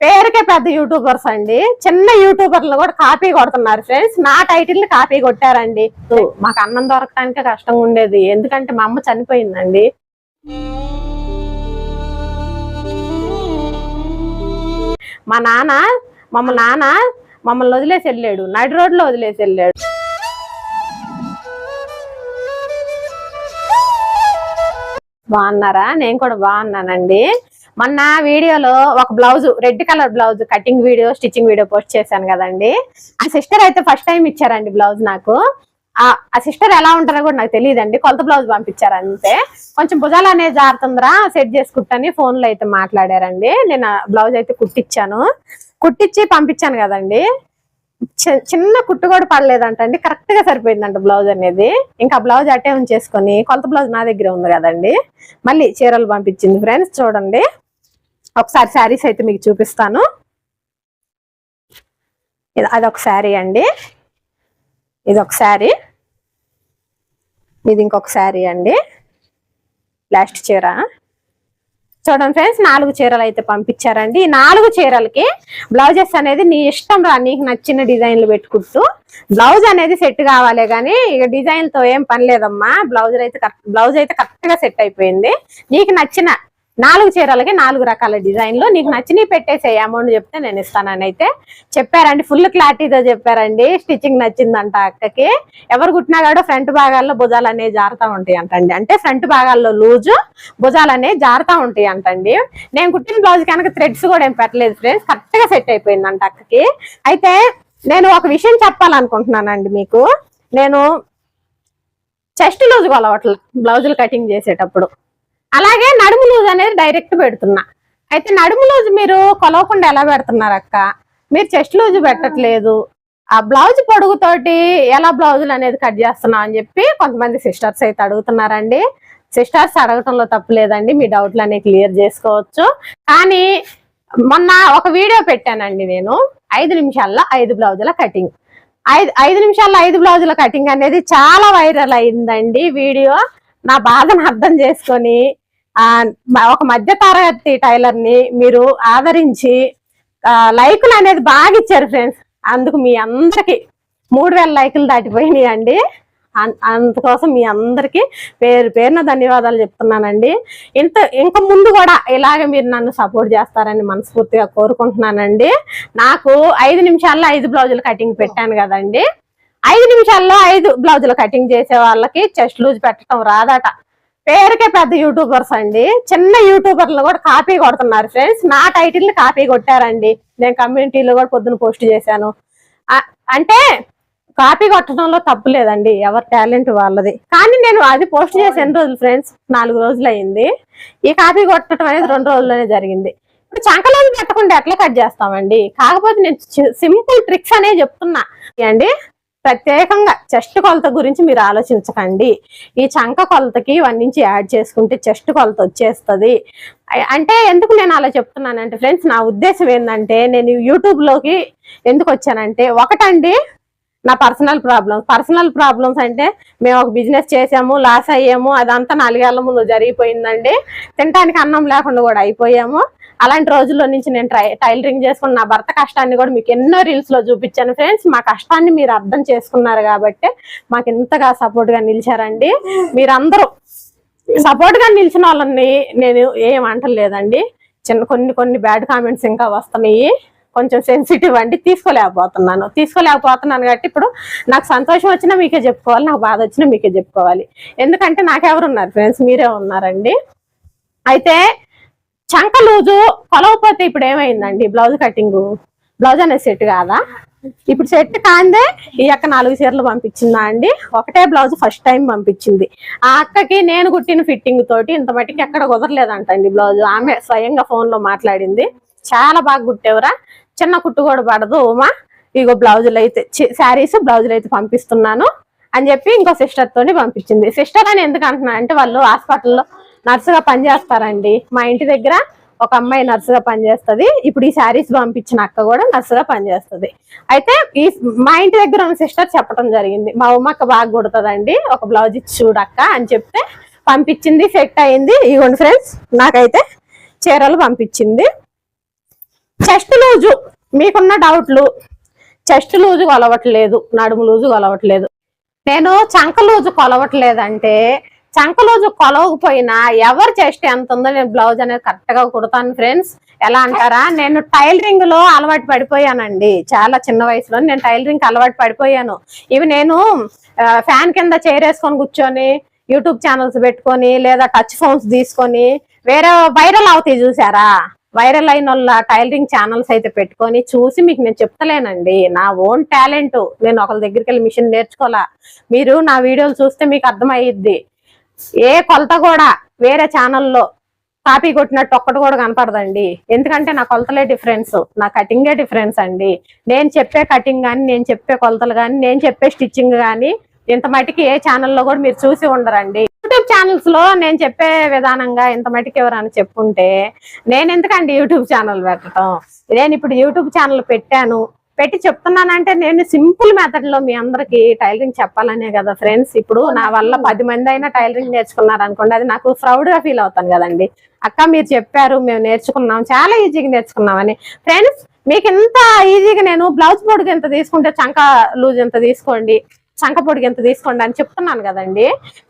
పేరుకే పెద్ద యూట్యూబర్స్ అండి. చిన్న యూట్యూబర్లు కూడా కాపీ కొడుతున్నారు ఫ్రెండ్స్. నా టైటిల్ని కాపీ కొట్టారండి. మాకు అన్నం దొరకటానికే కష్టంగా ఉండేది. ఎందుకంటే మా అమ్మ చనిపోయిందండి. మా నాన్న మమ్మ నాన్న మమ్మల్ని వదిలేసి వెళ్ళాడు. నడి రోడ్లో వదిలేసి వెళ్ళాడు. బాగున్నారా? నేను కూడా బాగున్నానండి. మొన్న వీడియోలో ఒక blouse red colour blouse cutting video stitching video post చేశాను కదండి. ఆ సిస్టర్ అయితే ఫస్ట్ టైం ఇచ్చారండి బ్లౌజ్ నాకు. ఆ ఆ సిస్టర్ ఎలా ఉంటారో కూడా నాకు తెలియదండి. కొలత బ్లౌజ్ పంపించారు అంతే కొంచెం భుజాలు అనేది జారుతుందిరా సెట్ చేసుకుంటాని ఫోన్లో అయితే మాట్లాడారండి. నేను బ్లౌజ్ అయితే కుట్టించాను కుట్టించి పంపించాను కదండి. చి- చిన్న కుట్టు కూడా పడలేదంటండి. కరెక్ట్గా సరిపోయిందంట బ్లౌజ్ అనేది. ఇంకా బ్లౌజ్ అటే ఉంచేసుకొని కొలత బ్లౌజ్ నా దగ్గర ఉంది కదండి. మళ్ళీ చీరలు పంపించింది ఫ్రెండ్స్ చూడండి. ఒకసారి శారీస్ అయితే మీకు చూపిస్తాను. ఇది అదొక శారీ అండి. ఇది ఒక శారీ. ఇది ఇంకొక శారీ అండి. లాస్ట్ చీర. చూడండి ఫ్రెండ్స్ నాలుగు చీరలు అయితే పంపించారండి. ఈ నాలుగు చీరలకి బ్లౌజెస్ అనేది నీ ఇష్టం రా నీకు నచ్చిన డిజైన్లు పెట్టుకుంటూ. బ్లౌజ్ అనేది సెట్ కావాలి కానీ ఇక డిజైన్తో ఏం పని లేదమ్మా. బ్లౌజ్ అయితే కరెక్ట్ బ్లౌజ్ అయితే కరెక్ట్గా సెట్ అయిపోయింది. నీకు నచ్చిన నాలుగు చీరలకి నాలుగు రకాల డిజైన్లు. నీకు నచ్చినవి పెట్టేసే అమౌంట్ చెప్తే నేను ఇస్తానని అయితే చెప్పారండి. ఫుల్ క్లారిటీతో చెప్పారండి. స్టిచ్చింగ్ నచ్చిందంట అక్కకి. ఎవరు కుట్టినా కూడా ఫ్రంట్ భాగాల్లో భుజాలు అనేవి జారుతా ఉంటాయి అంటండి. అంటే ఫ్రంట్ భాగాల్లో లూజు భుజాలు అనేవి జారుతా ఉంటాయి అంటండి. నేను కుట్టిన బ్లౌజ్ కనుక థ్రెడ్స్ కూడా ఏం పెట్టలేదు ఫ్రెండ్స్ కరెక్ట్గా సెట్ అయిపోయిందంట అక్కకి. అయితే నేను ఒక విషయం చెప్పాలనుకుంటున్నానండి మీకు. నేను చెస్ట్ లూజ్ కొలవట్ల బ్లౌజులు కటింగ్ చేసేటప్పుడు. అలాగే నడుము లూజ్ అనేది డైరెక్ట్ పెడుతున్నా. అయితే నడుము లూజ్ మీరు కొలవకుండా ఎలా పెడుతున్నారు అక్క మీరు చెస్ట్ లూజ్ పెట్టట్లేదు. ఆ బ్లౌజ్ పొడుగుతోటి ఎలా బ్లౌజులు అనేది కట్ చేస్తున్నాం అని చెప్పి కొంతమంది సిస్టర్స్ అయితే అడుగుతున్నారండి. సిస్టర్స్ అడగటంలో తప్పు లేదండి. మీ డౌట్లు అనేవి క్లియర్ చేసుకోవచ్చు. కానీ మొన్న ఒక వీడియో పెట్టానండి నేను. ఐదు నిమిషాల్లో ఐదు బ్లౌజుల కటింగ్. ఐదు ఐదు నిమిషాల్లో ఐదు బ్లౌజుల కటింగ్ అనేది చాలా వైరల్ అయిందండి వీడియో. నా బాధను అర్థం చేసుకొని ఆ ఒక మధ్య తరగతి టైలర్ని మీరు ఆదరించి లైకులు అనేది బాగా ఇచ్చారు ఫ్రెండ్స్. అందుకు మీ అందరికి మూడు వేల లైకులు దాటిపోయినాయి అండి అన్- అందుకోసం మీ అందరికి పేరు పేరున ధన్యవాదాలు చెప్తున్నానండి. ఇంత ఇంకా ముందు కూడా ఇలాగే మీరు నన్ను సపోర్ట్ చేస్తారని మనస్ఫూర్తిగా కోరుకుంటున్నానండి. నాకు ఐదు నిమిషాల్లో ఐదు బ్లౌజులు కటింగ్ పెట్టాను కదండి. ఐదు నిమిషాల్లో ఐదు బ్లౌజులు కటింగ్ చేసే వాళ్ళకి చెస్ట్ లూజ్ పెట్టడం రాదట. పేరుకే పెద్ద యూట్యూబర్స్ అండి. చిన్న యూట్యూబర్లు కూడా కాపీ కొడుతున్నారు ఫ్రెండ్స్. నా టైటిల్ని కాపీ కొట్టారండి. నేను కమ్యూనిటీలో కూడా పొద్దున పోస్ట్ చేశాను. అంటే కాపీ కొట్టడంలో తప్పు లేదండి. ఎవరి టాలెంట్ వాళ్ళది. కానీ నేను అది పోస్ట్ చేసి ఎన్ని రోజులు ఫ్రెండ్స్? నాలుగు రోజులు అయింది. ఈ కాపీ కొట్టడం అనేది రెండు రోజుల్లోనే జరిగింది. ఇప్పుడు చంకలోకి పెట్టకుండా ఎట్లా కట్ చేస్తామండి? కాకపోతే నేను సింపుల్ ట్రిక్స్ అనే చెప్తున్నా. అండి ప్రత్యేకంగా చెస్ట్ కొలత గురించి మీరు ఆలోచించకండి. ఈ చంక కొలతకి వన్ నుంచి యాడ్ చేసుకుంటే చెస్ట్ కొలత వచ్చేస్తుంది. అంటే ఎందుకు నేను అలా చెప్తున్నానంటే ఫ్రెండ్స్ నా ఉద్దేశం ఏంటంటే నేను యూట్యూబ్లోకి ఎందుకు వచ్చానంటే ఒకటండి నా పర్సనల్ ప్రాబ్లమ్స్. పర్సనల్ ప్రాబ్లమ్స్ అంటే మేము ఒక బిజినెస్ చేసాము లాస్ అయ్యాము అదంతా నాలుగేళ్ళ ముందు జరిగిపోయిందండి. తినడానికి అన్నం లేకుండా కూడా అయిపోయాము. అలాంటి రోజుల్లో నుంచి నేను ట్రై టైలరింగ్ చేసుకున్న నా భర్త కష్టాన్ని కూడా మీకు ఎన్నో రీల్స్లో చూపించాను. ఫ్రెండ్స్ మా కష్టాన్ని మీరు అర్థం చేసుకున్నారు కాబట్టి మాకు ఇంతగా సపోర్ట్గా నిలిచారండి. మీరందరూ సపోర్ట్గా నిలిచిన వాళ్ళని నేను ఏం అంటలేదండి. చిన్న కొన్ని కొన్ని బ్యాడ్ కామెంట్స్ ఇంకా వస్తున్నాయి. కొంచెం సెన్సిటివ్ అండి. తీసుకోలేకపోతున్నాను. తీసుకోలేకపోతున్నాను కాబట్టి ఇప్పుడు నాకు సంతోషం వచ్చినా మీకే చెప్పుకోవాలి నాకు బాధ వచ్చినా మీకే చెప్పుకోవాలి. ఎందుకంటే నాకెవరున్నారు? ఫ్రెండ్స్ మీరే ఉన్నారండి. అయితే చంక లూజు కొలవపోతే ఇప్పుడు ఏమైందండి? బ్లౌజ్ కటింగ్ బ్లౌజ్ అనేది సెట్ కాదా? ఇప్పుడు సెట్ కాందే ఈ అక్క నాలుగు చీరలు పంపించిందా అండి? ఒకటే బ్లౌజ్ ఫస్ట్ టైం పంపించింది. ఆ అక్కకి నేను కుట్టిన ఫిట్టింగ్ తోటి ఇంత మట్టికి ఎక్కడ కుదరలేదంటండి బ్లౌజ్ ఆమె స్వయంగా ఫోన్లో మాట్లాడింది. చాలా బాగా కుట్టేవరా? చిన్న కుట్టు కూడా పడదు ఉమా. ఇగో బ్లౌజులు అయితే శారీస్ బ్లౌజులు అయితే పంపిస్తున్నాను అని చెప్పి ఇంకో సిస్టర్ తోని పంపించింది. సిస్టర్ అని ఎందుకు అంటున్నా అంటే వాళ్ళు హాస్పిటల్లో నర్సుగా పనిచేస్తారండి. మా ఇంటి దగ్గర ఒక అమ్మాయి నర్సుగా పనిచేస్తుంది. ఇప్పుడు ఈ శారీస్ పంపించిన అక్క కూడా నర్సుగా పనిచేస్తుంది. అయితే ఈ మా ఇంటి దగ్గర ఉన్న సిస్టర్ చెప్పడం జరిగింది. మా ఉమ్మక్క బాగా కుడుతుందండి. ఒక బ్లౌజ్ ఇచ్చి చూడక్క అని చెప్తే పంపించింది సెట్ అయింది. ఇవ్వండి ఫ్రెండ్స్ నాకైతే చీరలు పంపించింది. చెస్ట్ లూజు మీకున్న డౌట్లు చెస్ట్ లూజు కొలవట్లేదు నడుము లూజు కొలవట్లేదు. నేను చంక లూజు కొలవట్లేదంటే చంక కొలవకపోయినా ఎవరు చెస్ట్ ఎంత ఉందో నేను బ్లౌజ్ అనేది కరెక్ట్గా కుడతాను ఫ్రెండ్స్ ఎలా అంటారా? నేను టైలరింగ్లో అలవాటు పడిపోయానండి. చాలా చిన్న వయసులో నేను టైలరింగ్ అలవాటు పడిపోయాను. ఇవి నేను ఫ్యాన్ కింద చేరేసుకొని కూర్చొని యూట్యూబ్ ఛానల్స్ పెట్టుకొని లేదా టచ్ ఫోన్స్ తీసుకొని వేరే వైరల్ అవుతాయి చూసారా? వైరల్ అయిన వాళ్ళ టైలరింగ్ ఛానల్స్ అయితే పెట్టుకొని చూసి మీకు నేను చెప్తలేనండి. నా ఓన్ టాలెంట్ నేను ఒకరి దగ్గరికి వెళ్ళి మిషన్ నేర్చుకోవాలా? మీరు నా వీడియోలు చూస్తే మీకు అర్థమయ్యిద్ది. ఏ కొలత కూడా వేరే ఛానల్లో కాపీ కొట్టినట్టు ఒక్కటి కూడా కనపడదండి. ఎందుకంటే నా కొలతలే డిఫరెన్స్ నా కటింగే డిఫరెన్స్ అండి. నేను చెప్పే కటింగ్ కానీ నేను చెప్పే కొలతలు కానీ నేను చెప్పే స్టిచ్చింగ్ కానీ ఇంత మటుకి ఏ ఛానల్లో కూడా మీరు చూసి ఉండరండి. యూట్యూబ్ ఛానల్స్లో నేను చెప్పే విధానంగా ఇంత మటుకు ఎవరైనా చెప్పుంటే నేను ఎందుకండి యూట్యూబ్ ఛానల్ పెట్టడం? నేను ఇప్పుడు యూట్యూబ్ ఛానల్ పెట్టాను. పెట్టి చెప్తున్నానంటే నేను సింపుల్ మెథడ్లో మీ అందరికి టైలరింగ్ చెప్పాలనే కదా ఫ్రెండ్స్. ఇప్పుడు నా వల్ల పది మంది అయినా టైలరింగ్ నేర్చుకున్నారు అనుకోండి అది నాకు ప్రౌడ్గా ఫీల్ అవుతాను కదండి. అక్క మీరు చెప్పారు మేము నేర్చుకున్నాం చాలా ఈజీగా నేర్చుకున్నామని. ఫ్రెండ్స్ మీకు ఇంత ఈజీగా నేను బ్లౌజ్ పొడికి ఎంత తీసుకుంటే చంక లూజ్ ఎంత తీసుకోండి చంక పొడికి ఎంత తీసుకోండి అని చెప్తున్నాను కదండి.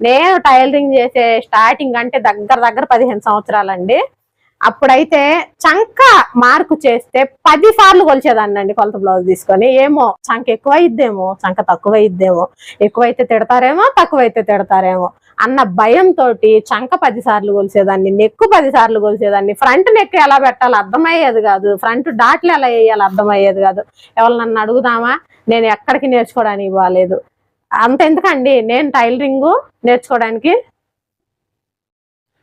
నేను టైలరింగ్ చేసే స్టార్టింగ్ అంటే దగ్గర దగ్గర పదిహేను సంవత్సరాలండి. అప్పుడైతే చంక మార్కు చేస్తే పది సార్లు కొలిచేదాన్ని అండి కొలత బ్లౌజ్ తీసుకొని. ఏమో చంక ఎక్కువ ఇద్దేమో చంక తక్కువ ఇద్దేమో ఎక్కువైతే తిడతారేమో తక్కువైతే తిడతారేమో అన్న భయంతో చంక పది సార్లు కొలిసేదాన్ని నెక్కు పది సార్లు కొలిసేదాన్ని. ఫ్రంట్ నెక్ ఎలా పెట్టాలో అర్థమయ్యేది కాదు. ఫ్రంట్ డాట్లు ఎలా వేయాలి అర్థమయ్యేది కాదు. ఎవరు నన్ను అడుగుదామా? నేను ఎక్కడికి నేర్చుకోవడానికి బాగాలేదు అంత ఎందుకండి నేను టైలరింగ్ నేర్చుకోవడానికి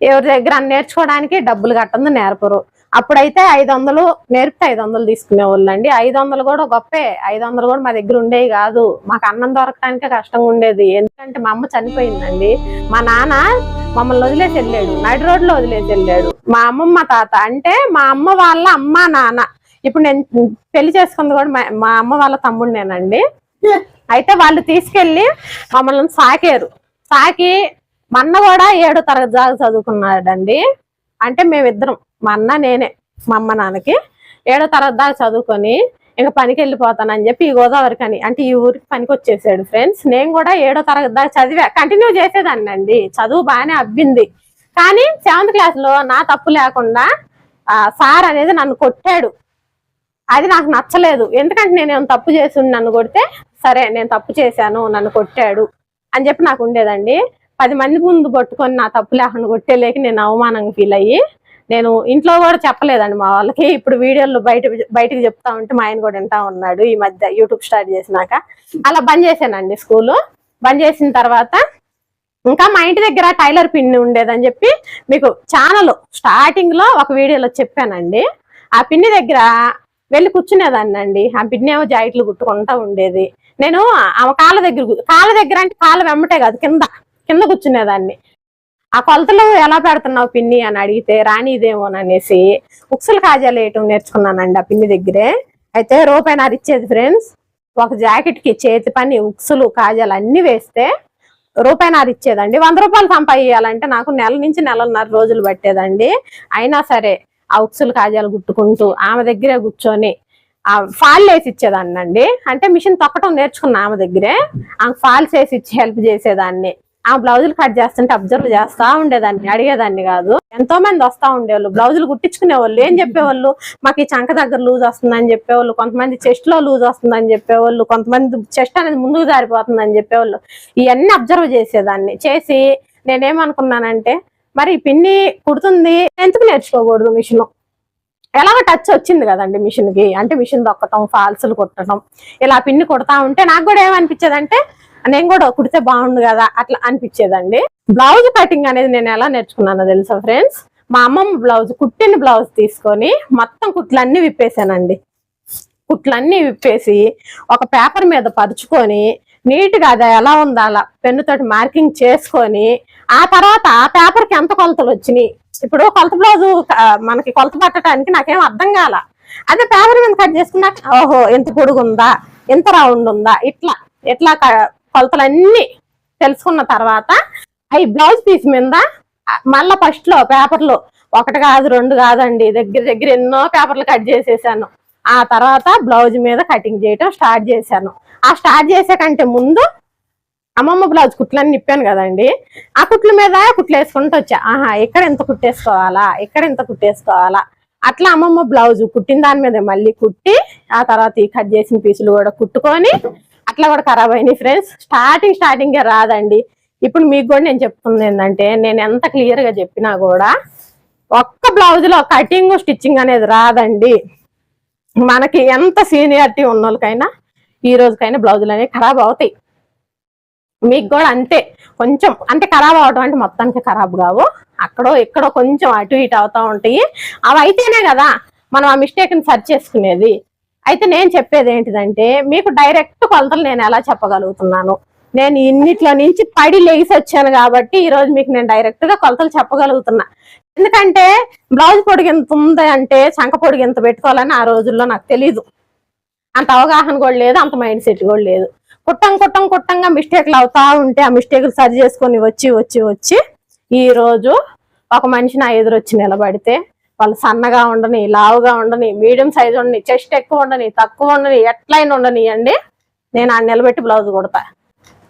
ఎవరి దగ్గర నేర్చుకోవడానికి డబ్బులు కట్టంది నేర్పరు. అప్పుడైతే ఐదు వందలు నేర్పితే ఐదు వందలు తీసుకునే వాళ్ళండి ఐదు వందలు కూడా గొప్పే. ఐదు వందలు కూడా మా దగ్గర ఉండేవి కాదు. మాకు అన్నం దొరకడానికే కష్టంగా ఉండేది. ఎందుకంటే మా అమ్మ చనిపోయిందండి. మా నాన్న మమ్మల్ని వదిలేసి వెళ్ళాడు. నడి రోడ్లో వదిలేసి వెళ్ళాడు. మా అమ్మమ్మ తాత అంటే మా అమ్మ వాళ్ళ అమ్మ నాన్న. ఇప్పుడు నేను పెళ్ళి చేసుకుంది కూడా మా- అమ్మ వాళ్ళ తమ్ముడినేనండి అయితే వాళ్ళు తీసుకెళ్ళి మమ్మల్ని సాకారు. సాకి మన్న కూడా ఏడో తరగతి దాకా చదువుకున్నాడండి. అంటే మేమిద్దరం మన్న నేనే మా అమ్మ నాన్నకి ఏడో తరగతి దాకా చదువుకొని ఇంకా పనికి వెళ్ళిపోతానని చెప్పి ఈ గోదావరి కని అంటే ఈ ఊరికి పనికి వచ్చేసాడు ఫ్రెండ్స్. నేను కూడా ఏడో తరగతి దాకా చదివా కంటిన్యూ చేసేదాన్ని అండి. చదువు బాగానే అబ్బింది. కానీ సెవెంత్ క్లాస్లో నా తప్పు లేకుండా సార్ అనేది నన్ను కొట్టాడు. అది నాకు నచ్చలేదు. ఎందుకంటే నేను తప్పు చేసి నన్ను కొడితే సరే నేను తప్పు చేశాను నన్ను కొట్టాడు అని చెప్పి నాకు ఉండేదండి. పది మంది ముందు పట్టుకొని నా తప్పు లేకుండా కొట్టేలేక నేను అవమానంగా ఫీల్ అయ్యి నేను ఇంట్లో కూడా చెప్పలేదండి మా వాళ్ళకి. ఇప్పుడు వీడియోలు బయట బయటకు చెప్తా ఉంటే మా ఆయన కూడా వింటా ఉన్నాడు ఈ మధ్య యూట్యూబ్ స్టార్ట్ చేసినాక. అలా బంద్ చేశానండి స్కూల్. బంద్ చేసిన తర్వాత ఇంకా మా ఇంటి దగ్గర టైలర్ పిన్ ఉండేదని చెప్పి మీకు ఛానల్ స్టార్టింగ్లో ఒక వీడియోలో చెప్పానండి. ఆ పిన్ని దగ్గర వెళ్ళి కూర్చునేదాన్ని అండి. ఆ పిన్ని ఏమో కుట్టుకుంటా ఉండేది. నేను ఆమె కాళ్ళ దగ్గర కాళ్ళ దగ్గర అంటే కాళ్ళ వెమ్మటే కాదు కింద. కింద కూర్చునేదాన్ని. ఆ కొలతలు ఎలా పెడుతున్నావు పిన్ని? అని అడిగితే రానిదేమోననేసి ఉక్సులు కాజాలు వేయటం నేర్చుకున్నానండి ఆ పిన్ని దగ్గరే. అయితే రూపాయి ఇచ్చేది ఫ్రెండ్స్ ఒక జాకెట్కి చేతి పని ఉక్సులు కాజాలు అన్ని వేస్తే రూపాయిన్నర ఇచ్చేదండి వంద రూపాయలు సంపాదించాలంటే నాకు నెల నుంచి నెలన్నర రోజులు పట్టేదండి. అయినా సరే ఆ ఉక్సులు కాజాలు గుట్టుకుంటూ ఆమె దగ్గరే కూర్చొని ఆ ఫాల్ వేసి ఇచ్చేదాన్ని అండి అంటే మిషన్ తొక్కటం నేర్చుకున్నా ఆమె దగ్గరే. ఆమె ఫాల్స్ వేసి ఇచ్చి హెల్ప్ చేసేదాన్ని. ఆ బ్లౌజులు కట్ చేస్తుంటే అబ్జర్వ్ చేస్తా ఉండేదాన్ని అడిగేదాన్ని కాదు. ఎంతో మంది వస్తా ఉండేవాళ్ళు బ్లౌజులు కుట్టించుకునే వాళ్ళు ఏం చెప్పేవాళ్ళు? మాకు ఈ చంక దగ్గర లూజ్ వస్తుందని చెప్పేవాళ్ళు కొంతమంది చెస్ట్లో లూజ్ వస్తుందని చెప్పేవాళ్ళు కొంతమంది చెస్ట్ అనేది ముందుకు జారిపోతుందని చెప్పేవాళ్ళు. ఇవన్నీ అబ్జర్వ్ చేసేదాన్ని. చేసి నేనేమనుకున్నానంటే మరి పిన్ని కుడుతుంది ఎందుకు నేర్చుకోకూడదు మిషన్? ఎలాగ టచ్ వచ్చింది కదండి మిషన్కి అంటే మిషన్ దొక్కటం ఫాల్సులు కుట్టడం ఇలా పిన్ని కుడతా ఉంటే నాకు కూడా ఏమనిపించేదంటే నేను కూడా కుడితే బాగుండు కదా అట్లా అనిపించేదండి. బ్లౌజ్ కటింగ్ అనేది నేను ఎలా నేర్చుకున్నానో తెలుసా ఫ్రెండ్స్ మా అమ్మమ్మ బ్లౌజ్ కుట్టిన బ్లౌజ్ తీసుకొని మొత్తం కుట్లన్నీ విప్పేసానండి కుట్లన్నీ విప్పేసి ఒక పేపర్ మీద పరుచుకొని నీట్గా అది ఎలా ఉందో అలా పెన్నుతోటి మార్కింగ్ చేసుకొని ఆ తర్వాత ఆ పేపర్కి ఎంత కొలతలు వచ్చినాయి? ఇప్పుడు కొలత బ్లౌజు మనకి కొలత పట్టడానికి నాకేం అర్థం కాల. అదే పేపర్ మీద కట్ చేసుకున్నాక ఓహో ఎంత పొడుగుందా ఎంత రౌండ్ ఉందా ఇట్లా ఇట్లా కొలతలన్నీ తెలుసుకున్న తర్వాత అవి బ్లౌజ్ పీస్ మీద మళ్ళా ఫస్ట్లో పేపర్లు ఒకటి కాదు రెండు కాదండి దగ్గర దగ్గర ఎన్నో పేపర్లు కట్ చేసేసాను. ఆ తర్వాత బ్లౌజ్ మీద కటింగ్ చేయటం స్టార్ట్ చేశాను. ఆ స్టార్ట్ చేసే కంటే ముందు అమ్మమ్మ బ్లౌజ్ కుట్లని నిప్పాను కదండి. ఆ కుట్ల మీద కుట్లు వేసుకుంటూ వచ్చా. ఆహా ఇక్కడ ఎంత కుట్టేసుకోవాలా ఇక్కడ ఎంత కుట్టేసుకోవాలా. అట్లా అమ్మమ్మ బ్లౌజ్ కుట్టిన దాని మీద మళ్ళీ కుట్టి ఆ తర్వాత ఈ కట్ చేసిన పీసులు కూడా కుట్టుకొని అట్లా కూడా ఖరాబ్ అయినాయి ఫ్రెండ్స్ స్టార్టింగ్ స్టార్టింగ్ రాదండి. ఇప్పుడు మీకు కూడా నేను చెప్తుంది ఏంటంటే నేను ఎంత క్లియర్గా చెప్పినా కూడా ఒక్క బ్లౌజ్లో కటింగ్ స్టిచ్చింగ్ అనేది రాదండి. మనకి ఎంత సీనియారిటీ ఉన్న వాళ్ళకైనా ఈ రోజుకైనా బ్లౌజులు అనేవి ఖరాబ్ అవుతాయి. మీకు కూడా అంతే. కొంచెం అంటే ఖరాబ్ అవడం అంటే మొత్తానికి ఖరాబ్ కావు. అక్కడో ఎక్కడో కొంచెం అటు ఇటు అవుతూ ఉంటాయి. అవి అయితేనే కదా మనం ఆ మిస్టేక్ని సర్చ్ చేసుకునేది. అయితే నేను చెప్పేది ఏంటిదంటే మీకు డైరెక్ట్ కొలతలు నేను ఎలా చెప్పగలుగుతున్నాను? నేను ఇన్నిట్లో నుంచి పడి లెగిసి వచ్చాను కాబట్టి ఈరోజు మీకు నేను డైరెక్ట్గా కొలతలు చెప్పగలుగుతున్నా. ఎందుకంటే బ్లౌజ్ పొడిగి ఎంత ఉంది అంటే చంక పొడిగి ఎంత పెట్టుకోవాలని ఆ రోజుల్లో నాకు తెలీదు. అంత అవగాహన కూడా లేదు అంత మైండ్ సెట్ కూడా లేదు. కుట్టం కుట్టం కుట్టంగా మిస్టేక్లు అవుతా ఉంటే ఆ మిస్టేక్లు సరి చేసుకొని వచ్చి వచ్చి వచ్చి ఈ రోజు ఒక మనిషి నా ఎదురొచ్చి నిలబడితే వాళ్ళు సన్నగా ఉండని లావుగా ఉండని మీడియం సైజ్ ఉండని చెస్ట్ ఎక్కువ ఉండని తక్కువ ఉండని ఎట్లయినా ఉండనియండి. నేను ఆ నిలబెట్టి బ్లౌజ్ కుడతా.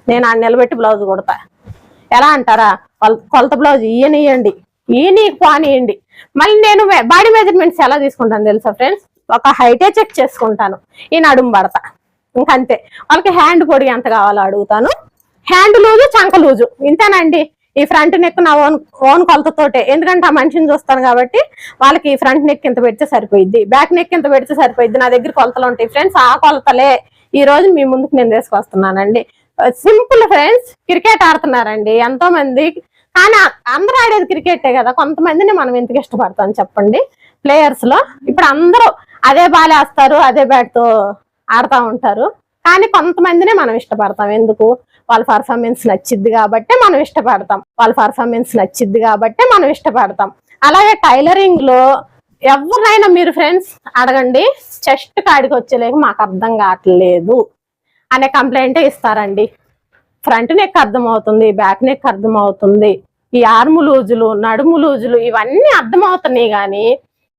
నేను ఆ నిలబెట్టి బ్లౌజ్ కుడతా. ఎలా అంటారా? వాళ్ళ కొలత బ్లౌజ్ ఈయనియండి ఈయని పానియండి. మళ్ళీ నేను బాడీ మెజర్మెంట్స్ ఎలా తీసుకుంటాను తెలుసా ఫ్రెండ్స్ ఒక హైటే చెక్ చేసుకుంటాను. ఈ నడుము పడతా. ఇంకంతే. వాళ్ళకి హ్యాండ్ పొడి ఎంత కావాలో అడుగుతాను. హ్యాండ్ లూజు చంక లూజు ఇంతేనండి. ఈ ఫ్రంట్ నెక్ నా ఓన్ ఓన్ కొలతతోటే. ఎందుకంటే ఆ మనిషిని చూస్తాను కాబట్టి వాళ్ళకి ఈ ఫ్రంట్ నెక్ ఎంత పెడితే సరిపోయింది బ్యాక్ నెక్ ఎంత పెడితే సరిపోయింది నా దగ్గర కొలతలు ఉంటాయి ఫ్రెండ్స్. ఆ కొలతలే ఈ రోజు మీ ముందుకు నేను తీసుకొస్తున్నానండి. సింపుల్ ఫ్రెండ్స్ క్రికెట్ ఆడుతున్నారండి ఎంతో మంది కానీ అందరూ ఆడేది క్రికెటే కదా. కొంతమందిని మనం ఎందుకు ఇష్టపడతాం చెప్పండి. ప్లేయర్స్లో ఇప్పుడు అందరూ అదే బాల్ వేస్తారు అదే బ్యాట్తో ఆడుతూ ఉంటారు. కానీ కొంతమందినే మనం ఇష్టపడతాం. ఎందుకు? వాళ్ళ పర్ఫార్మెన్స్ నచ్చిద్ది కాబట్టి మనం ఇష్టపడతాం. వాళ్ళ పర్ఫార్మెన్స్ నచ్చిద్ది కాబట్టి మనం ఇష్టపడతాం. అలాగే టైలరింగ్లో ఎవరినైనా మీరు ఫ్రెండ్స్ అడగండి చెస్ట్ కాడికి వచ్చేలేక మాకు అర్థం కావట్లేదు అనే కంప్లైంట్ ఇస్తారండి. ఫ్రంట్ నెక్ అర్థం అవుతుంది బ్యాక్ నెక్ అర్థమవుతుంది ఈ ఆర్ము లూజులు నడుము లూజులు ఇవన్నీ అర్థమవుతున్నాయి కానీ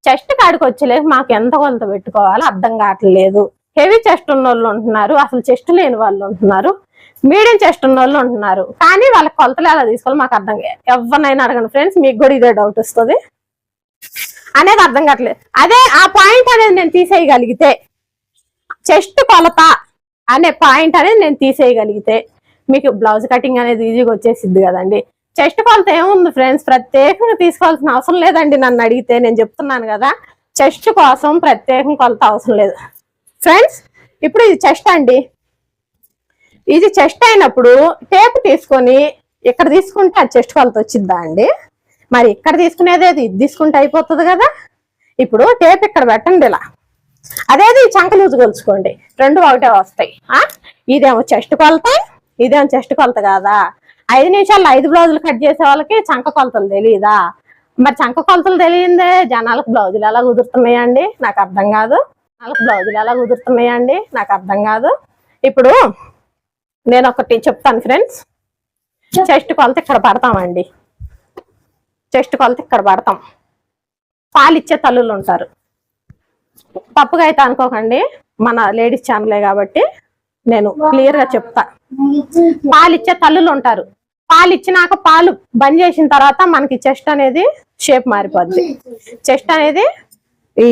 చెస్ట్ కాడికి వచ్చేలేక మాకు ఎంత కొలత పెట్టుకోవాలో అర్థం కావట్లేదు. హెవీ చెస్ట్ ఉన్న వాళ్ళు ఉంటున్నారు అసలు చెస్ట్ లేని వాళ్ళు ఉంటున్నారు. మీడియం చెస్ట్ ఉన్న వాళ్ళు ఉంటున్నారు. కానీ వాళ్ళ కొలతలు ఎలా తీసుకోవాలి మాకు అర్థం కాదు. ఎవరినైనా అడగండి ఫ్రెండ్స్ మీకు కూడా ఇదే డౌట్ వస్తుంది. అనేది అర్థం కావట్లేదు. అదే ఆ పాయింట్ అనేది నేను తీసేయగలిగితే చెస్ట్ కొలత అనే పాయింట్ అనేది నేను తీసేయగలిగితే మీకు బ్లౌజ్ కటింగ్ అనేది ఈజీగా వచ్చేసిద్ది కదండి. చెస్ట్ కొలత ఏముంది ఫ్రెండ్స్? ప్రత్యేకంగా తీసుకోవాల్సిన అవసరం లేదండి నన్ను అడిగితే. నేను చెప్తున్నాను కదా చెస్ట్ కోసం ప్రత్యేకం కొలత అవసరం లేదు. ఫ్రెండ్స్ ఇప్పుడు ఇది చెస్ట్ అండి? ఇది చెస్ట్ అయినప్పుడు టేప్ తీసుకొని ఇక్కడ తీసుకుంటే అది చెస్ట్ కొలత వచ్చిద్దా అండి? మరి ఇక్కడ తీసుకునేది ఇది తీసుకుంటే అయిపోతుంది కదా? ఇప్పుడు టేప్ ఇక్కడ పెట్టండి ఇలా. అదేది చంకలూజు కొలుచుకోండి. రెండు ఒకటే వస్తాయి. ఆ? ఇదేమో చెస్ట్ కొలత ఇదేమో చెస్ట్ కొలత కాదా? ఐదు నిమిషాల్లో ఐదు బ్లౌజులు కట్ చేసే వాళ్ళకి చంక కొలతలు తెలియదా మరి చంక కొలతలు తెలియందే జనాలకు బ్లౌజులు ఎలా కుదురుతున్నాయండి? నాకు అర్థం కాదు. జనాలకు బ్లౌజులు ఎలా కుదురుతున్నాయండి? నాకు అర్థం కాదు. ఇప్పుడు నేను ఒకటి చెప్తాను ఫ్రెండ్స్. చెస్ట్ కొలత ఇక్కడ పడతామండి. చెస్ట్ కొలత ఇక్కడ పడతాం. పాలు ఇచ్చే తల్లులు ఉంటారు. తప్పుగా అయితే అనుకోకండి. మన లేడీస్ ఛానలే కాబట్టి నేను క్లియర్గా చెప్తా. పాలు ఇచ్చే తల్లులు ఉంటారు. పాలు ఇచ్చినాక పాలు బంద్ చేసిన తర్వాత మనకి చెస్ట్ అనేది షేప్ మారిపోద్ది. చెస్ట్ అనేది ఈ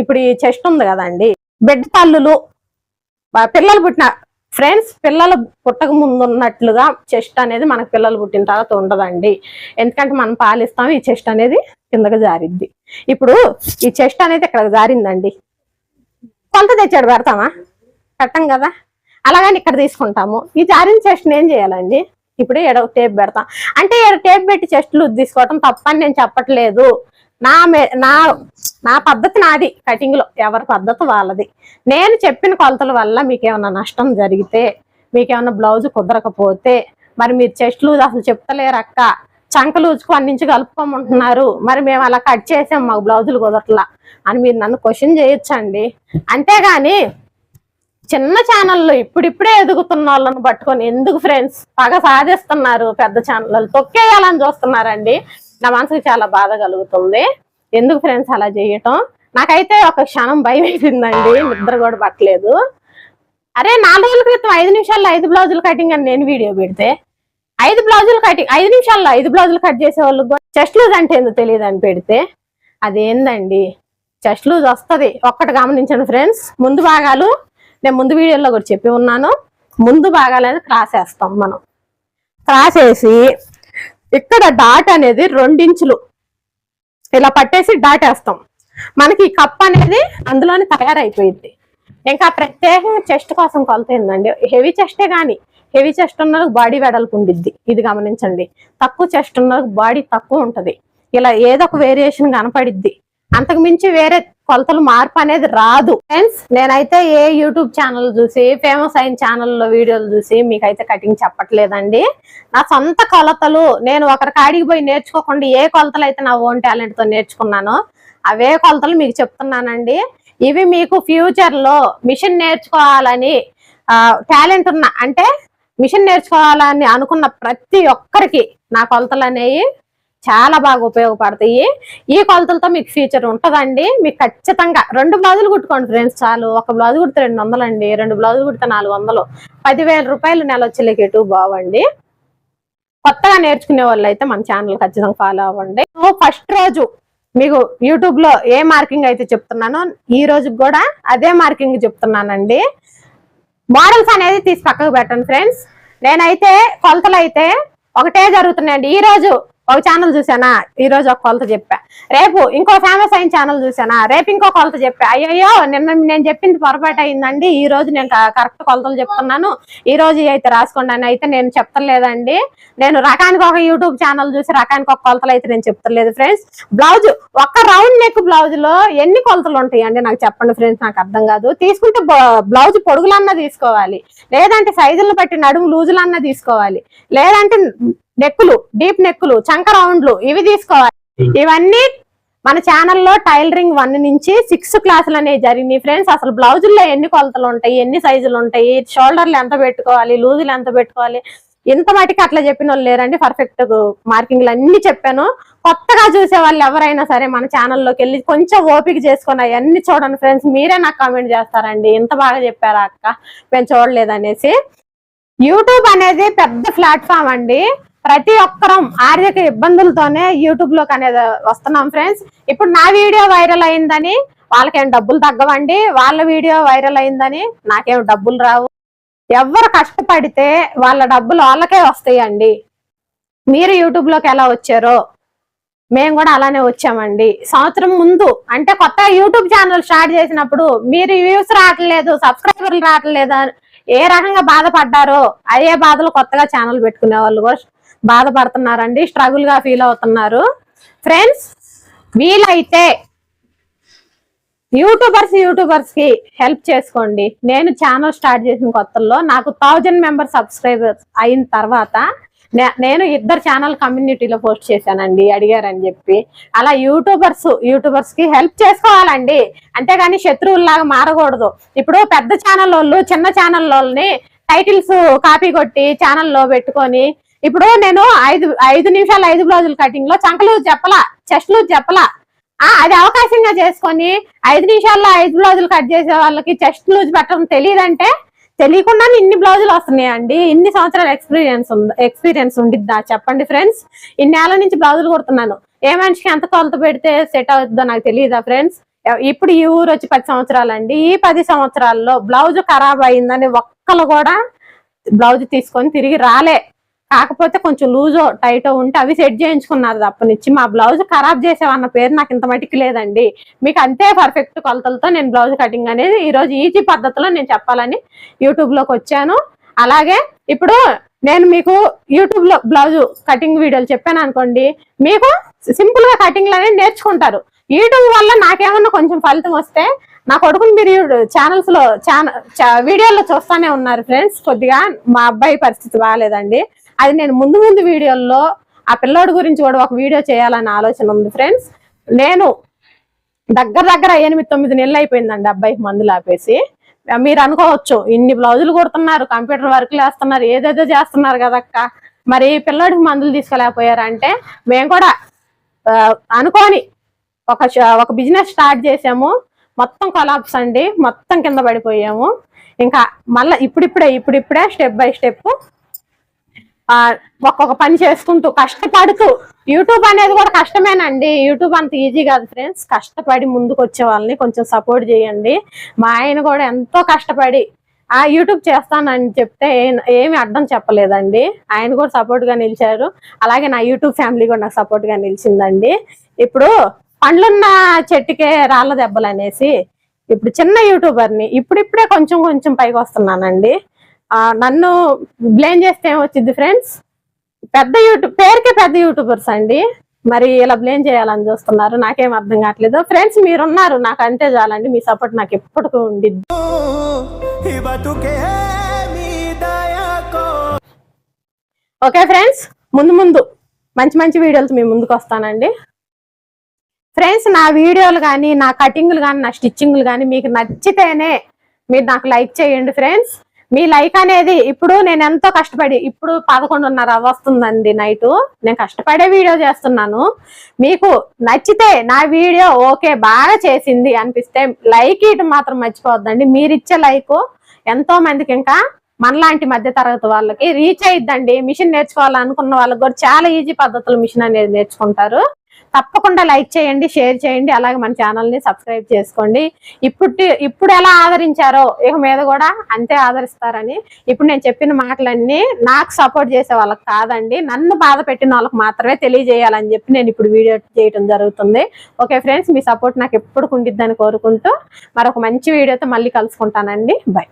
ఇప్పుడు ఈ చెస్ట్ ఉంది కదండి. బెడ్ తల్లులు పిల్లలు పుట్టిన ఫ్రెండ్స్ పిల్లలు పుట్టక ముందు ఉన్నట్లుగా చెస్ట్ అనేది మనకు పిల్లలు పుట్టిన తర్వాత ఉండదండి. ఎందుకంటే మనం పాలిస్తాం ఈ చెస్ట్ అనేది కిందకి జారిద్ది. ఇప్పుడు ఈ చెస్ట్ అనేది ఇక్కడ జారిందండి? కొంత తెచ్చాడు పెడతామా? పెట్టం కదా. అలాగని ఇక్కడ తీసుకుంటాము. ఈ జారిన చెస్ట్ ఏం చేయాలండి? ఇప్పుడు ఎడ టేప్ పెడతాం. అంటే ఈడ టేప్ పెట్టి చెస్ట్లు తీసుకోవటం తప్పని నేను చెప్పట్లేదు. నా నా నా పద్ధతి నాది కటింగ్లో ఎవరి పద్ధతి వాళ్ళది. నేను చెప్పిన కొలతల వల్ల మీకేమైనా నష్టం జరిగితే మీకేమైనా బ్లౌజ్ కుదరకపోతే మరి మీరు చెస్ట్ లూజ్ అసలు చెప్తలేరు అక్క చంక లూజ్కు వన్ నుంచి కలుపుకోమంటున్నారు. మరి మేము అలా కట్ చేసాం మాకు బ్లౌజులు కుదరట్లా అని మీరు నన్ను క్వశ్చన్ చేయొచ్చండి. అంతేగాని చిన్న ఛానల్లో ఇప్పుడిప్పుడే ఎదుగుతున్న వాళ్ళని పట్టుకొని ఎందుకు ఫ్రెండ్స్? పగ సాధిస్తున్నారు పెద్ద ఛానళ్ళు తొక్కేయాలని చూస్తున్నారండి. నా మనసుకు చాలా బాధ కలుగుతుంది. ఎందుకు ఫ్రెండ్స్ అలా చేయటం? నాకైతే ఒక క్షణం భయం వేసిందండి. నిద్ర కూడా పట్టలేదు. అరే నాలుగు రోజుల క్రితం ఐదు నిమిషాల్లో ఐదు బ్లౌజులు కటింగ్ అని నేను వీడియో పెడితే ఐదు బ్లౌజులు కటింగ్ ఐదు నిమిషాల్లో ఐదు బ్లౌజులు కట్ చేసే వాళ్ళకి కూడా చెస్ట్ లూజ్ అంటే ఏందో తెలియదు అని పెడితే అదేందండి? చెస్ట్ లూజ్ వస్తుంది. ఒక్కటి గమనించండి ఫ్రెండ్స్ ముందు భాగాలు నేను ముందు వీడియోలో కూడా చెప్పి ఉన్నాను. ముందు భాగాలు అనేది క్రాస్ వేస్తాం మనం. క్రాస్ వేసి ఇక్కడ డాట్ అనేది రెండించులు. ఇలా పట్టేసి డాట్ వేస్తాం. మనకి ఈ కప్ అనేది అందులోనే తయారైపోయింది. ఇంకా ప్రత్యేకంగా చెస్ట్ కోసం కొలత ఏందండి? హెవీ చెస్టే కానీ హెవీ చెస్ట్ ఉన్న బాడీ వెడల్పు ఉండిద్ది. ఇది గమనించండి. తక్కువ చెస్ట్ ఉన్న బాడీ తక్కువ ఉంటది. ఇలా ఏదో ఒక వేరియేషన్ కనపడిద్ది. అంతకు మించి వేరే కొలతలు మార్పు అనేది రాదు. ఫ్రెండ్స్ నేనైతే ఏ యూట్యూబ్ ఛానల్ చూసి ఫేమస్ అయిన ఛానల్లో వీడియోలు చూసి మీకైతే కటింగ్ చెప్పట్లేదండి. నా సొంత కొలతలు నేను ఒకరి కాడికి పోయి నేర్చుకోకుండా ఏ కొలతలు అయితే నా ఓన్ టాలెంట్తో నేర్చుకున్నానో అవే కొలతలు మీకు చెప్తున్నానండి. ఇవి మీకు ఫ్యూచర్లో మిషన్ నేర్చుకోవాలని టాలెంట్ ఉన్న అంటే మిషన్ నేర్చుకోవాలని అనుకున్న ప్రతి ఒక్కరికి నా కొలతలు అనేవి చాలా బాగా ఉపయోగపడతాయి. ఈ కొలతలతో మీకు ఫ్యూచర్ ఉంటదండి. మీకు ఖచ్చితంగా రెండు బ్లౌజులు కుట్టుకోండి ఫ్రెండ్స్ చాలు. ఒక బ్లౌజ్ కుడితే రెండు వందలు అండి రెండు బ్లౌజులు కుడితే నాలుగు వందలు పదివేల రూపాయలు నెల వచ్చేలేకి ఎటు బావండి. కొత్తగా నేర్చుకునే వాళ్ళు అయితే మన ఛానల్ ఖచ్చితంగా ఫాలో అవ్వండి. ఫస్ట్ రోజు మీకు యూట్యూబ్లో ఏ మార్కింగ్ అయితే చెప్తున్నానో ఈ రోజు కూడా అదే మార్కింగ్ చెప్తున్నానండి. మోడల్స్ అనేది తీసి పక్కకు పెట్టండి ఫ్రెండ్స్ నేనైతే కొలతలు అయితే ఒకటే జరుగుతున్నాయండి. ఈ రోజు ఒక ఛానల్ చూసానా ఈ రోజు ఒక కొలత చెప్పా. రేపు ఇంకో ఫేమస్ అయిన ఛానల్ చూసానా రేపు ఇంకో కొలత చెప్పా. అయ్యయ్యో నిన్న నేను చెప్పింది పొరపాటు అయిందండి. ఈ రోజు నేను కరెక్ట్ కొలతలు చెప్తున్నాను. ఈ రోజు అయితే రాసుకోండి అయితే నేను చెప్తలేదండి నేను రకానికి ఒక యూట్యూబ్ ఛానల్ చూసి రకానికి ఒక కొలతలు అయితే నేను చెప్తలేదు ఫ్రెండ్స్ బ్లౌజ్ ఒక్క రౌండ్ నెక్ బ్లౌజ్లో ఎన్ని కొలతలు ఉంటాయండి? నాకు చెప్పండి ఫ్రెండ్స్ నాకు అర్థం కాదు. తీసుకుంటే బ్లౌజ్ పొడుగులన్నా తీసుకోవాలి. లేదంటే సైజులను బట్టి నడుము లూజులన్నా తీసుకోవాలి. లేదంటే నెక్కులు డీప్ నెక్కులు చంక రౌండ్లు ఇవి తీసుకోవాలి. ఇవన్నీ మన ఛానల్లో టైలరింగ్ వన్ నుంచి సిక్స్ క్లాసులు అనేవి జరిగినాయి ఫ్రెండ్స్. అసలు బ్లౌజుల్లో ఎన్ని కొలతలు ఉంటాయి ఎన్ని సైజులు ఉంటాయి షోల్డర్లు ఎంత పెట్టుకోవాలి లూజులు ఎంత పెట్టుకోవాలి ఇంత మటుకు అట్లా చెప్పిన వాళ్ళు లేరండి. పర్ఫెక్ట్ మార్కింగ్లు అన్ని చెప్పాను. కొత్తగా చూసే వాళ్ళు ఎవరైనా సరే మన ఛానల్లోకి వెళ్ళి కొంచెం ఓపిక చేసుకొని అవన్నీ చూడండి ఫ్రెండ్స్. మీరే నాకు కామెంట్ చేస్తారండి. ఇంత బాగా చెప్పారా అక్క? మేము చూడలేదు అనేసి యూట్యూబ్ అనేది పెద్ద ప్లాట్ఫామ్ అండి. ప్రతి ఒక్కరం ఆర్థిక ఇబ్బందులతోనే యూట్యూబ్లోకి అనేది వస్తున్నాం ఫ్రెండ్స్ ఇప్పుడు నా వీడియో వైరల్ అయిందని వాళ్ళకేం డబ్బులు తగ్గవండి. వాళ్ళ వీడియో వైరల్ అయిందని నాకేం డబ్బులు రావు. ఎవరు కష్టపడితే వాళ్ళ డబ్బులు వాళ్ళకే వస్తాయండి. మీరు యూట్యూబ్లోకి ఎలా వచ్చారో మేము కూడా అలానే వచ్చామండి. సంవత్సరం ముందు అంటే కొత్త యూట్యూబ్ ఛానల్ స్టార్ట్ చేసినప్పుడు మీరు వ్యూస్ రావట్లేదు సబ్స్క్రైబర్లు రావట్లేదు ఏ రకంగా బాధపడ్డారో అదే బాధలు కొత్తగా ఛానల్ పెట్టుకునే వాళ్ళు కూడా బాధపడుతున్నారండి స్ట్రగుల్గా ఫీల్ అవుతున్నారు. ఫ్రెండ్స్ వీలైతే యూట్యూబర్స్ యూట్యూబర్స్కి హెల్ప్ చేసుకోండి. నేను ఛానల్ స్టార్ట్ చేసిన కొత్తల్లో నాకు థౌజండ్ మెంబర్ సబ్స్క్రైబర్స్ అయిన తర్వాత నే- నేను ఇద్దరు ఛానల్ కమ్యూనిటీలో పోస్ట్ చేశానండి అడిగారని చెప్పి. అలా యూట్యూబర్స్ యూట్యూబర్స్కి హెల్ప్ చేసుకోవాలండి. అంతేగాని శత్రువుల్లాగా మారకూడదు. ఇప్పుడు పెద్ద ఛానల్ వాళ్ళు చిన్న ఛానల్ వాళ్ళని టైటిల్స్ కాపీ కొట్టి ఛానల్లో పెట్టుకొని ఇప్పుడు నేను ఐదు ఐదు నిమిషాలు ఐదు బ్లౌజులు కటింగ్లో చంకలు చెప్పలా చెస్ట్లు చెప్పలా. ఆ అది అవకాశంగా చేసుకొని ఐదు నిమిషాల్లో ఐదు బ్లౌజులు కట్ చేసే వాళ్ళకి చెస్ట్ లూజ్ పెట్టడం తెలియదంటే తెలియకుండా ఇన్ని బ్లౌజులు వస్తున్నాయండి. ఇన్ని సంవత్సరాల ఎక్స్పీరియన్స్ ఉంది ఎక్స్పీరియన్స్ ఉండిద్దా? చెప్పండి ఫ్రెండ్స్ ఇన్నేళ్ళ నుంచి బ్లౌజులు కుడుతున్నాను. ఏ మనిషికి ఎంత కొలత పెడితే సెట్ అవుతుందో నాకు తెలియదా ఫ్రెండ్స్ ఇప్పుడు ఈ ఊరు వచ్చి పది సంవత్సరాలండి. ఈ పది సంవత్సరాల్లో బ్లౌజ్ ఖరాబ్ అయిందని ఒక్కరు కూడా బ్లౌజ్ తీసుకొని తిరిగి రాలే. కాకపోతే కొంచెం లూజో టైటో ఉంటే అవి సెట్ చేయించుకున్నారు తప్పనిచ్చి. మా బ్లౌజ్ ఖరాబ్ చేసేవన్న పేరు నాకు ఇంత మటుకు లేదండి. మీకు అంతే పర్ఫెక్ట్ కొలతలతో నేను బ్లౌజ్ కటింగ్ అనేది ఈరోజు ఈజీ పద్ధతిలో నేను చెప్పాలని యూట్యూబ్లోకి వచ్చాను. అలాగే ఇప్పుడు నేను మీకు యూట్యూబ్లో బ్లౌజ్ కటింగ్ వీడియోలు చెప్పాను అనుకోండి. మీకు సింపుల్గా కటింగ్లు అనేది నేర్చుకుంటారు. యూట్యూబ్ వల్ల నాకేమన్నా కొంచెం ఫలితం వస్తే నా కొడుకుని మీరు ఛానల్స్లో ఛానల్ వీడియోలో చూస్తానే ఉన్నారు ఫ్రెండ్స్ కొద్దిగా మా అబ్బాయి పరిస్థితి బాగాలేదండి. అది నేను ముందు ముందు వీడియోల్లో ఆ పిల్లోడి గురించి కూడా ఒక వీడియో చేయాలని ఆలోచన ఉంది ఫ్రెండ్స్ నేను దగ్గర దగ్గర ఎనిమిది తొమ్మిది నెలలు అయిపోయిందండి అబ్బాయికి మందులు ఆపేసి. మీరు అనుకోవచ్చు ఇన్ని బ్లౌజులు కుడుతున్నారు కంప్యూటర్ వర్క్లు వేస్తున్నారు ఏదేదో చేస్తున్నారు కదక్క. మరి పిల్లోడికి మందులు తీసుకోలేకపోయారంటే మేము కూడా అనుకోని ఒక ఒక బిజినెస్ స్టార్ట్ చేసాము. మొత్తం కొలాప్స్ అండి మొత్తం కింద పడిపోయాము. ఇంకా మళ్ళీ ఇప్పుడిప్పుడే ఇప్పుడిప్పుడే స్టెప్ బై స్టెప్ ఆ ఒక్కొక్క పని చేసుకుంటూ కష్టపడుతూ యూట్యూబ్ అనేది కూడా కష్టమేనండి. యూట్యూబ్ అంత ఈజీ కాదు ఫ్రెండ్స్. కష్టపడి ముందుకు వచ్చే వాళ్ళని కొంచెం సపోర్ట్ చేయండి. మా ఆయన కూడా ఎంతో కష్టపడి ఆ యూట్యూబ్ చేస్తానని చెప్తే ఏమి అడ్డం చెప్పలేదండి. ఆయన కూడా సపోర్ట్గా నిలిచారు. అలాగే నా యూట్యూబ్ ఫ్యామిలీ కూడా నాకు సపోర్ట్గా నిలిచిందండి. ఇప్పుడు పండ్లున్న చెట్టుకే రాళ్ళ దెబ్బలు అనేసి ఇప్పుడు చిన్న యూట్యూబర్ని ఇప్పుడిప్పుడే కొంచెం కొంచెం పైకి వస్తున్నానండి నన్ను బ్లేమ్ చేస్తే ఏమొచ్చింది ఫ్రెండ్స్ పెద్ద యూట్యూబ్ పేరుకే పెద్ద యూట్యూబర్స్ అండి. మరి ఇలా బ్లేమ్ చేయాలని చూస్తున్నారు. నాకేం అర్థం కావట్లేదు. ఫ్రెండ్స్ మీరున్నారు. నాకు అంతే చాలండి. మీ సపోర్ట్ నాకు ఎప్పటికీ ఉండిద్ది. ఓకే ఫ్రెండ్స్ ముందు ముందు మంచి మంచి వీడియోలతో మీ ముందుకు వస్తానండి. ఫ్రెండ్స్ నా వీడియోలు కానీ నా కటింగ్లు కానీ నా స్టిచ్చింగ్లు కానీ మీకు నచ్చితేనే మీరు నాకు లైక్ చేయండి ఫ్రెండ్స్ మీ లైక్ అనేది ఇప్పుడు నేను ఎంతో కష్టపడి ఇప్పుడు పదకొండున్నర వస్తుందండి నైట్ నేను కష్టపడే వీడియో చేస్తున్నాను. మీకు నచ్చితే నా వీడియో ఓకే బాగా చేసింది అనిపిస్తే లైక్ ఇటు మాత్రం మర్చిపోవద్దండి. మీరిచ్చే లైక్ ఎంతో మందికి ఇంకా మనలాంటి మధ్య తరగతి వాళ్ళకి రీచ్ అయిద్దండి. మిషన్ నేర్చుకోవాలనుకున్న వాళ్ళకి కూడా చాలా ఈజీ పద్ధతులు మిషన్ అనేది నేర్చుకుంటారు. తప్పకుండా లైక్ చేయండి షేర్ చేయండి అలాగే మన ఛానల్ని సబ్స్క్రైబ్ చేసుకోండి. ఇప్పుడు ఇప్పుడు ఎలా ఆదరించారో ఇక మీద కూడా అంతే ఆదరిస్తారని ఇప్పుడు నేను చెప్పిన మాటలన్నీ నాకు సపోర్ట్ చేసే వాళ్ళకి కాదండి నన్ను బాధ పెట్టిన వాళ్ళకి మాత్రమే తెలియజేయాలని చెప్పి నేను ఇప్పుడు వీడియో చేయడం జరుగుతుంది. ఓకే ఫ్రెండ్స్ మీ సపోర్ట్ నాకు ఎప్పుడు ఉండిద్దని కోరుకుంటూ మరొక మంచి వీడియోతో మళ్ళీ కలుసుకుంటానండి. బై